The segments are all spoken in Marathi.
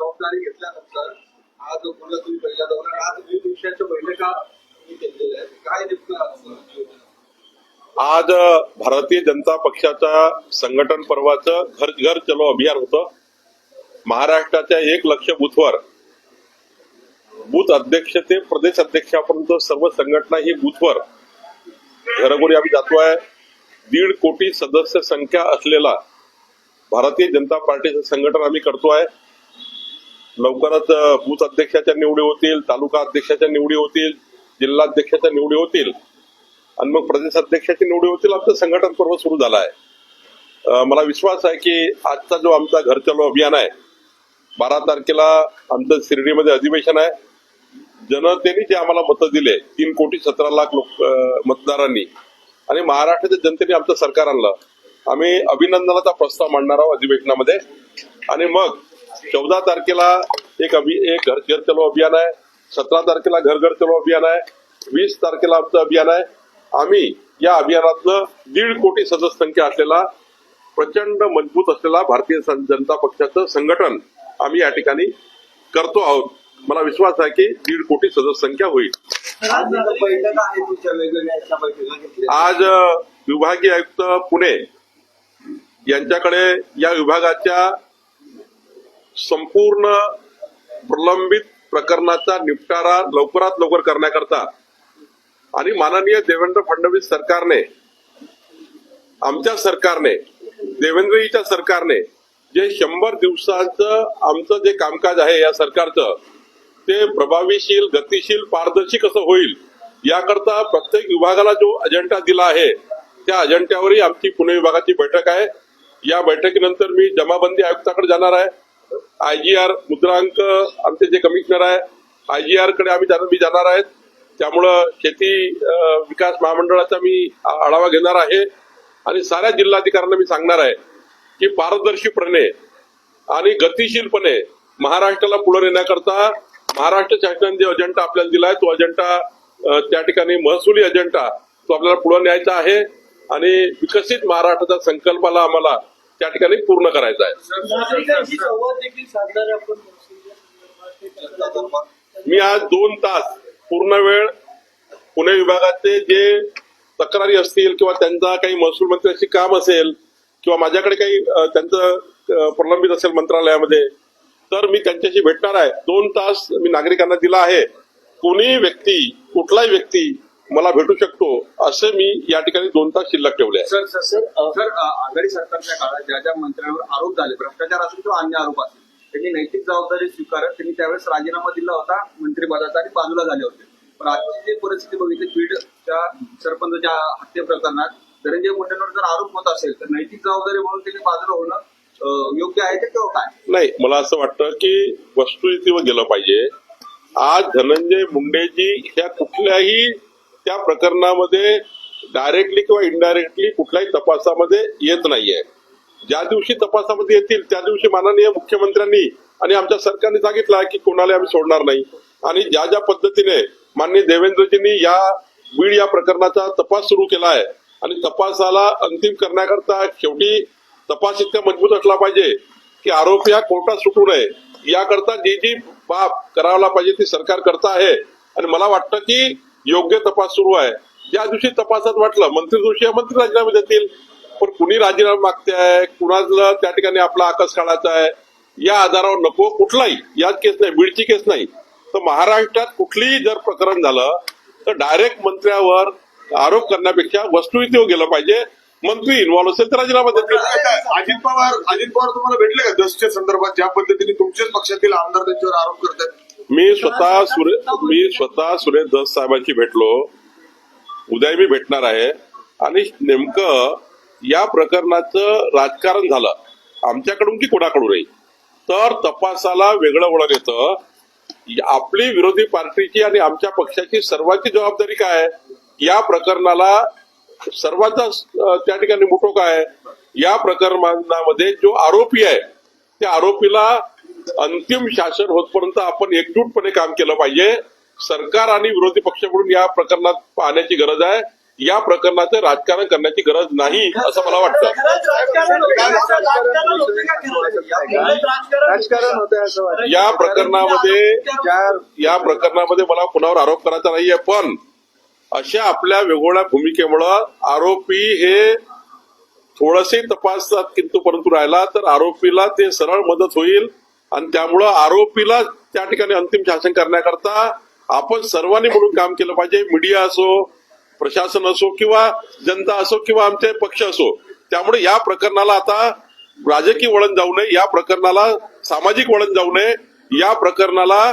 जबाबदारी घेतल्यानंतर हा जो पुन्हा तुम्ही पहिल्या दौऱ्यात. आज विविध विषयाच्या बैठका तुम्ही घेतलेल्या आहेत. काय नेमकं आज भारतीय जनता पक्षाच्या संघटन पर्वाचं घर घर चलो अभियान होतं. महाराष्ट्राच्या एक लक्ष बूथवर बूथ अध्यक्ष ते प्रदेश अध्यक्षापर्यंत सर्व संघटना ही बूथवर घरोघरी आम्ही जातोय. दीड कोटी सदस्य संख्या असलेला भारतीय जनता पार्टीचं संघटन आम्ही करतो आहे लवकरच बूथ अध्यक्षाच्या निवडी होतील तालुका अध्यक्षाच्या निवडी होतील जिल्हाध्यक्षाच्या निवडी होतील. आणि मग प्रदेश अध्यक्षाची निवडी होतील आमचं संघटन पर्व सुरू झालं आहे मला विश्वास आहे की आजचा जो आमचा घर चलो अभियान आहे बारा तारखेला आमचं शिर्डीमध्ये अधिवेशन आहे. जनतेने जे आम्हाला मतं दिले तीन कोटी सतरा लाख लोक मतदारांनी आणि महाराष्ट्राच्या जनतेने आमचं सरकार आणलं. आम्ही अभिनंदनाचा प्रस्ताव मांडणार आहोत अधिवेशनामध्ये. आणि मग चौदा तारखेला एक अभि एक घर घर चलो अभियान आहे. सतरा तारखेला घर घर चलो अभियान आहे. वीस तारखेला आमचं अभियान आहे. आम्ही या अभियानातलं दीड कोटी सदस्य संख्या असलेला प्रचंड मजबूत असलेला भारतीय जनता पक्षाचं संघटन आम्ही या ठिकाणी करतो आहोत. मला विश्वास आहे की दीड कोटी सदस्य संख्या होईल. आज विभागीय आयुक्त पुणे यांच्याकडे या विभागाच्या संपूर्ण प्रलंबित प्रकरणाचा निपटारा लवकरात लवकर करण्याकरता आणि माननीय देवेंद्र फडणवीस सरकारने आमच्या सरकारने देवेंद्रजीच्या सरकारने जे शंभर दिवसाचं आमचं जे कामकाज आहे या सरकारचं ते प्रभावीशील गतिशील पारदर्शी कसं होईल याकरता प्रत्येक विभागाला जो अजेंडा दिला आहे त्या अजेंड्यावरही आमची पुणे विभागाची बैठक आहे. या बैठकीनंतर मी जमाबंदी आयुक्ताकडे जाणार आहे. आयजीआर मुद्रांक आमचे जे कमिशनर आहे आयजीआरकडे आम्ही मी जाणार आहेत. त्यामुळं शेती विकास महामंडळाचा मी आढावा घेणार आहे. आणि साऱ्या जिल्हाधिकाऱ्यांना मी सांगणार आहे की पारदर्शीपणे आणि गतिशीलपणे महाराष्ट्राला पुढे नेण्याकरता महाराष्ट्र शासनाने जे अजेंडा आपल्याला दिलाय तो अजेंडा त्या ठिकाणी महसुली अजेंडा तो आपल्याला पुढे न्यायचा आहे. आणि विकसित महाराष्ट्राच्या संकल्पाला आम्हाला त्या ठिकाणी पूर्ण करायचा आहे. मी आज दोन तास पूर्ण वेळ पुणे विभागाचे जे तक्रारी असतील किंवा त्यांचा काही महसूल मंत्र्याशी काम असेल किंवा माझ्याकडे काही त्यांचं प्रलंबित असेल मंत्रालयामध्ये तर मी त्यांच्याशी भेटणार आहे. दोन तास मी नागरिकांना दिला आहे. कोणी व्यक्ती कुठलाही व्यक्ती मला भेटू शकतो असं मी या ठिकाणी दोन तास शिल्लक ठेवले आहे. सर सर सर सर आघाडी सरकारच्या काळात ज्या ज्या मंत्र्यांवर आरोप झाले भ्रष्टाचार असेल किंवा अन्य आरोप असतील त्यांनी नैतिक जबाबदारी स्वीकारत त्यांनी त्यावेळेस राजीनामा दिला होता मंत्रिपदाचा आणि बाजूला झाले होते. पण आजची जी परिस्थिती बघितली बीडच्या सरपंचच्या हत्ये प्रकरणात धनंजय मुंडेंवर जर आरोप होत असेल तर नैतिक जबाबदारी म्हणून त्यांनी बाजूला होणं योग्य आहे का किंवा काय? नाही मला असं वाटतं की वस्तुस्थितीवर गेलं पाहिजे. आज धनंजय मुंडेजी ह्या कुठल्याही त्या प्रकरणामध्ये डायरेक्टली किंवा इनडायरेक्टली कुठल्याही तपासामध्ये येत नाहीये. ज्या दिवशी तपासामध्ये येतील त्या दिवशी माननीय मुख्यमंत्र्यांनी आणि आमच्या सरकारने सांगितलं आहे की कोणाला आम्ही सोडणार नाही. आणि ज्या ज्या पद्धतीने माननीय देवेंद्रजींनी या बीड या प्रकरणाचा तपास सुरू केला आहे आणि तपासाला अंतिम करण्याकरता शेवटी तपास इतका मजबूत असला पाहिजे की आरोपी हा कोर्टात सुटू नये. याकरता जी जी बाब करायला पाहिजे ती सरकार करता आहे. आणि मला वाटतं की योग्य तपास सुरू आहे. ज्या दिवशी तपासात वाटलं मंत्री जोशी या मंत्री राजीनामे देतील. पण कुणी राजीनामा मागते आहे कुणाला त्या ठिकाणी आपला आकाश काढायचा आहे या आधारावर नको कुठलाही याच केस नाही बीडची केस नाही. तर महाराष्ट्रात कुठलीही जर प्रकरण झालं तर डायरेक्ट मंत्र्यावर आरोप करण्यापेक्षा वस्तुस्थितीवर गेलं पाहिजे. मंत्री इन्व्हॉल्व्ह असेल तर राजीनामा देतील. अजित पवार अजित पवार तुम्हाला भेटले का? दसच्या संदर्भात ज्या पद्धतीने तुमच्याच पक्षातील आमदार त्यांच्यावर आरोप करतात मी स्वतः सुरे मी स्वतः सुरेश दस साहेबांशी भेटलो. उद्या मी भेटणार आहे. आणि नेमकं या प्रकरणाचं राजकारण झालं. आमच्याकडून की कोणाकडूनही तर तपासाला वेगळं वळण येतं आपली विरोधी पार्टीची आणि आमच्या पक्षाची सर्वांची जबाबदारी काय आहे? या प्रकरणाला सर्वांचा त्या ठिकाणी मोठो काय आहे? या प्रकरणामध्ये जो आरोपी आहे त्या आरोपीला अंतिम शासन होतपर्यंत आपण एकजूटपणे काम केलं पाहिजे. सरकार आणि विरोधी पक्षाकडून या प्रकरणात पाहण्याची गरज आहे. या प्रकरणाचं राजकारण करण्याची गरज नाही असं मला वाटतं. या प्रकरणामध्ये या प्रकरणामध्ये मला कुणावर आरोप करायचा नाहीये पण अशा आपल्या वेगवेगळ्या भूमिकेमुळं आरोपी हे थोडसे तपासात किंतु परंतु राहिला तर आरोपीला ते सरळ मदत होईल. आणि त्यामुळं आरोपीला त्या ठिकाणी अंतिम शासन करण्याकरता आपण सर्वांनी मिळून काम केलं पाहिजे. मीडिया असो प्रशासन असो किंवा जनता असो किंवा आमचे पक्ष असो. त्यामुळे या प्रकरणाला आता राजकीय वळण जाऊ नये या प्रकरणाला सामाजिक वळण जाऊ नये. या प्रकरणाला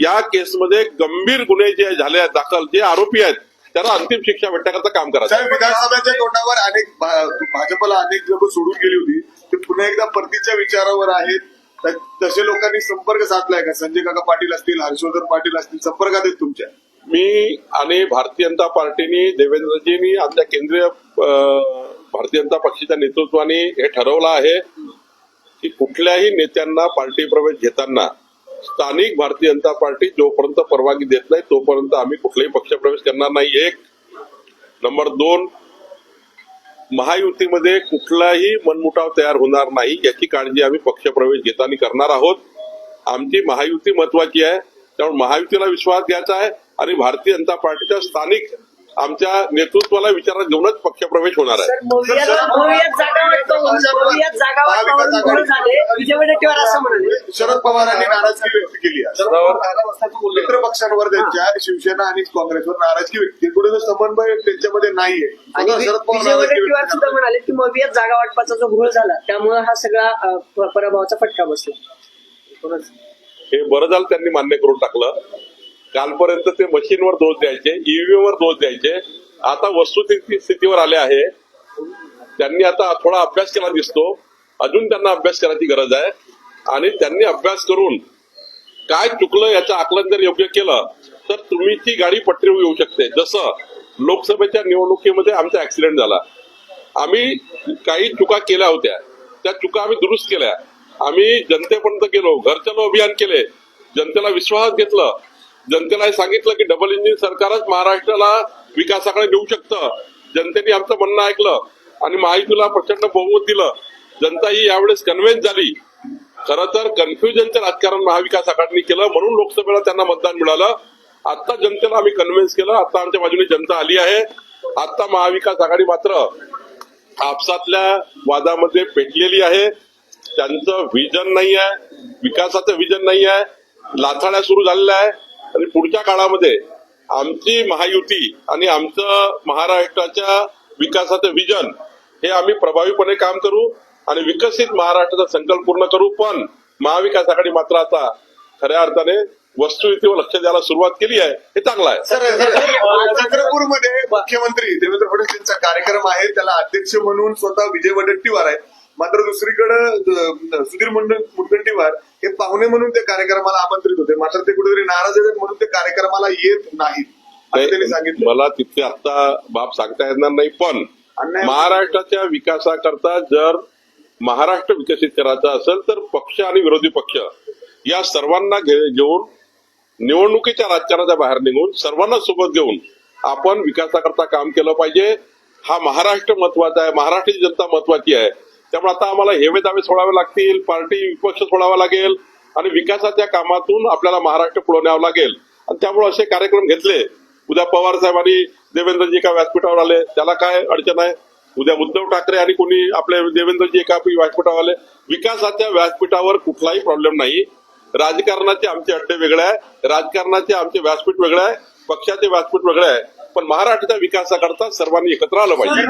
या केसमध्ये गंभीर गुन्हे जे झाले आहेत दाखल जे आरोपी आहेत त्याला अंतिम शिक्षा भेटण्याकरता काम करायचं. विधानसभेच्या तोंडावर अनेक भाजपला अनेक लोक सोडून गेली होती. ते पुन्हा एकदा परतीच्या विचारावर आहेत. तसे लोकांनी संपर्क साधलाय का? संजय काका पाटील असतील हर्षवर्धन पाटील असतील संपर्कात आहेत तुमच्या? मी आणि भारतीय जनता पार्टीनी देवेंद्रजींनी आपल्या केंद्रीय भारतीय जनता पक्षाच्या नेतृत्वाने हे ठरवलं आहे की कुठल्याही नेत्यांना पार्टी प्रवेश घेताना स्थानिक भारतीय जनता पार्टी जोपर्यंत परवानगी देत नाही तोपर्यंत आम्ही कुठलाही पक्ष प्रवेश करणार नाही. एक. नंबर दोन महायुतीमध्ये कुठलाही मनमुटाव तयार होणार नाही याची काळजी आम्ही पक्षप्रवेश घेताना करणार आहोत. आमची महायुती महत्वाची आहे त्यामुळे महायुतीला विश्वास द्यायचा आहे आणि भारतीय जनता पार्टीच्या स्थानिक आमच्या नेतृत्वाला विचारात घेऊनच पक्षप्रवेश होणार आहे शरद पवारांनी नाराजगी व्यक्त केली आहे मित्र पक्षांवर त्यांच्या शिवसेना आणि काँग्रेसवर नाराजगी व्यक्त केली कुठे समन्वय त्यांच्यामध्ये नाहीये आणि शरद पवार सुद्धा. म्हणाले की मोवियात जागा वाटपाचा जो घोळ झाला त्यामुळे हा सगळा पराभवाचा फटका बसला हे बरं झालं त्यांनी मान्य करून टाकलं कालपर्यंत ते मशीनवर दोष द्यायचे ईव्हीएम वर दोष द्यायचे. आता वस्तुस्थिती स्थितीवर आले आहे. त्यांनी आता थोडा अभ्यास केला दिसतो. अजून त्यांना अभ्यास करायची गरज आहे. आणि त्यांनी अभ्यास करून काय चुकलं याचं आकलन जर योग्य केलं तर तुम्ही ती गाडी पटरीवर येऊ शकते. जसं लोकसभेच्या निवडणुकीमध्ये आमचा ऍक्सिडेंट झाला. आम्ही काही चुका केल्या होत्या. त्या चुका आम्ही दुरुस्त केल्या. आम्ही जनतेपर्यंत गेलो घर चलो अभियान केले. जनतेला विश्वास घेतलं. जनतेला हे सांगितलं की डबल इंजिन सरकारच महाराष्ट्राला विकासाकडे नेऊ शकतं. जनतेने आमचं म्हणणं ऐकलं आणि महायुतीला प्रचंड बहुमत दिलं. जनता ही यावेळेस कन्व्हिन्स झाली. खर तर कन्फ्युजनचं राजकारण महाविकास आघाडीने केलं म्हणून लोकसभेला त्यांना मतदान मिळालं. आता जनतेला आम्ही कन्व्हिन्स केलं. आता आमच्या बाजूने जनता आली आहे. आता महाविकास आघाडी मात्र आपसातल्या वादामध्ये पेटलेली आहे. त्यांचं विजन नाही आहे विकासाचं विजन नाही आहे लाथाड्या सुरू झालेल्या आहे. आणि पुढच्या काळामध्ये आमची महायुती आणि आमचं महाराष्ट्राच्या विकासाचं विजन हे आम्ही प्रभावीपणे काम करू आणि विकसित महाराष्ट्राचा संकल्प पूर्ण करू. पण महाविकास आघाडी मात्र आता खऱ्या अर्थाने वस्तुस्थितीवर लक्ष द्यायला सुरुवात केली आहे. हे चांगलं आहे. सर चंद्रपूरमध्ये मुख्यमंत्री देवेंद्र फडणवीस यांचा कार्यक्रम आहे. त्याला अध्यक्ष म्हणून स्वतः विजय वडेट्टीवार आहे. मात्र दुसरीकडे सुधीर मुंड- मुनगंटीवार हे पाहुणे म्हणून ते कार्यक्रमाला आमंत्रित होते. मात्र ते कुठेतरी नाराज आहेत म्हणून ते कार्यक्रमाला येत नाहीत असं त्यांनी सांगितलं. मला तिथे आता बाब सांगता येणार नाही पण महाराष्ट्राच्या विकासाकरता जर महाराष्ट्र विकसित करायचा असेल तर पक्ष आणि विरोधी पक्ष या सर्वांना घे- घेऊन निवडणुकीच्या राजकारणाच्या बाहेर निघून सर्वांना सोबत घेऊन आपण विकासाकरता काम केलं पाहिजे. हा महाराष्ट्र महत्त्वाचा आहे महाराष्ट्राची जनता महत्वाची आहे. त्यामुळे आता आम्हाला हेवे दावे सोडावे लागतील पार्टी विपक्ष सोडावा लागेल आणि विकासाच्या कामातून आपल्याला महाराष्ट्र पुढे न्यावं लागेल. आणि त्यामुळे असे कार्यक्रम घेतले. उद्या पवार साहेबांनी देवेंद्रजी एका व्यासपीठावर आले. त्याला काय अडचण आहे? उद्या उद्धव ठाकरे आणि कोणी आपले देवेंद्रजी एका व्यासपीठावर आले. विकासाच्या व्यासपीठावर कुठलाही प्रॉब्लेम नाही. राजकारणाचे आमचे अड्डे वेगळे आहे राजकारणाचे आमचे व्यासपीठ वेगळे आहे पक्षाचे व्यासपीठ वेगळे आहे पण महाराष्ट्राच्या विकासाकरता सर्वांनी एकत्र आलं पाहिजे.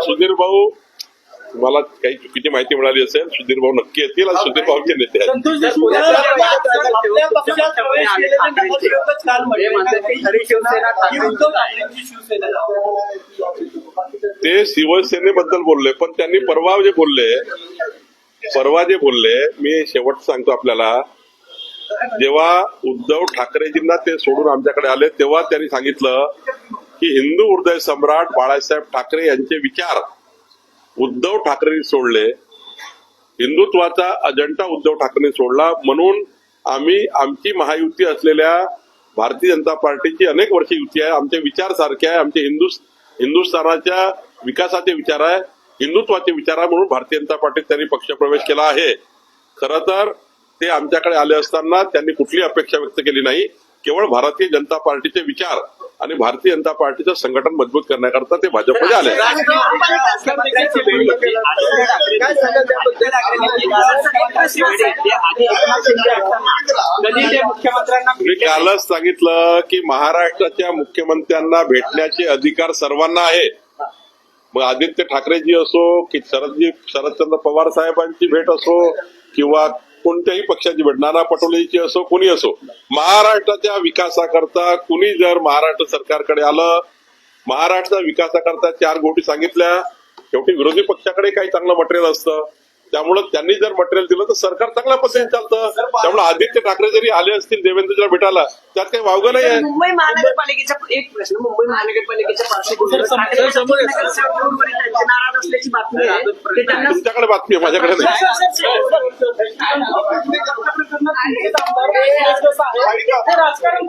सुधीर भाऊ तुम्हाला काही चुकीची माहिती मिळाली असेल सुधीर भाऊ नक्की येतील आणि सुधीर भाऊचे नेते आहेत. ते शिवसेनेबद्दल बोलले पण त्यांनी परवा जे बोलले परवा जे बोलले मी शेवट सांगतो आपल्याला. जेव्हा उद्धव ठाकरेजींना ते सोडून आमच्याकडे आले तेव्हा त्यांनी सांगितलं की हिंदू हृदय सम्राट बाळासाहेब ठाकरे यांचे विचार उद्धव ठाकरेंनी सोडले. हिंदुत्वाचा अजंडा उद्धव ठाकरेंनी सोडला. म्हणून आम्ही आमची महायुती असलेल्या भारतीय जनता पार्टीची अनेक वर्ष युती आहे. आमचे विचार सारखे आहे. आमचे हिंदू हिंदुस्थानाच्या विकासाचे विचार आहे. हिंदुत्वाचे विचार म्हणून भारतीय जनता पार्टीत त्यांनी पक्षप्रवेश केला आहे. खरं तर ते आमच्याकडे आले असताना त्यांनी कुठली अपेक्षा व्यक्त केली नाही. केवळ भारतीय जनता पार्टीचे विचार आणि भारतीय जनता पार्टीचं संघटन मजबूत करण्याकरता ते भाजपमध्ये आले. मी कालच सांगितलं की महाराष्ट्राच्या मुख्यमंत्र्यांना भेटण्याचे अधिकार सर्वांना आहे. मग आदित्य ठाकरेजी असो की शरदजी शरदचंद्र पवार साहेबांची भेट असो किंवा कोणत्याही पक्षाची भेट नाना पटोलेची असो कुणी असो महाराष्ट्राच्या विकासाकरता कुणी जर महाराष्ट्र सरकारकडे आलं महाराष्ट्राच्या विकासाकरता चार गोष्टी सांगितल्या शेवटी विरोधी पक्षाकडे काही चांगलं मटेरियल असतं. त्यामुळं त्यांनी जर मटेरियल दिलं तर सरकार चांगल्या पद्धतीने चालतं. त्यामुळे आदित्य ठाकरे जरी आले असतील देवेंद्रच्या भेटायला त्यात काही वावगं नाही आहे मुंबई महानगरपालिकेचा एक प्रश्न मुंबई महानगरपालिकेच्या पार्श्वभूमीवर ठाकरे त्यांचे नाराज असल्याची बातमी आहे. ते त्यांना तुमच्याकडे बातमी आहे माझ्याकडे नाही. राजकारण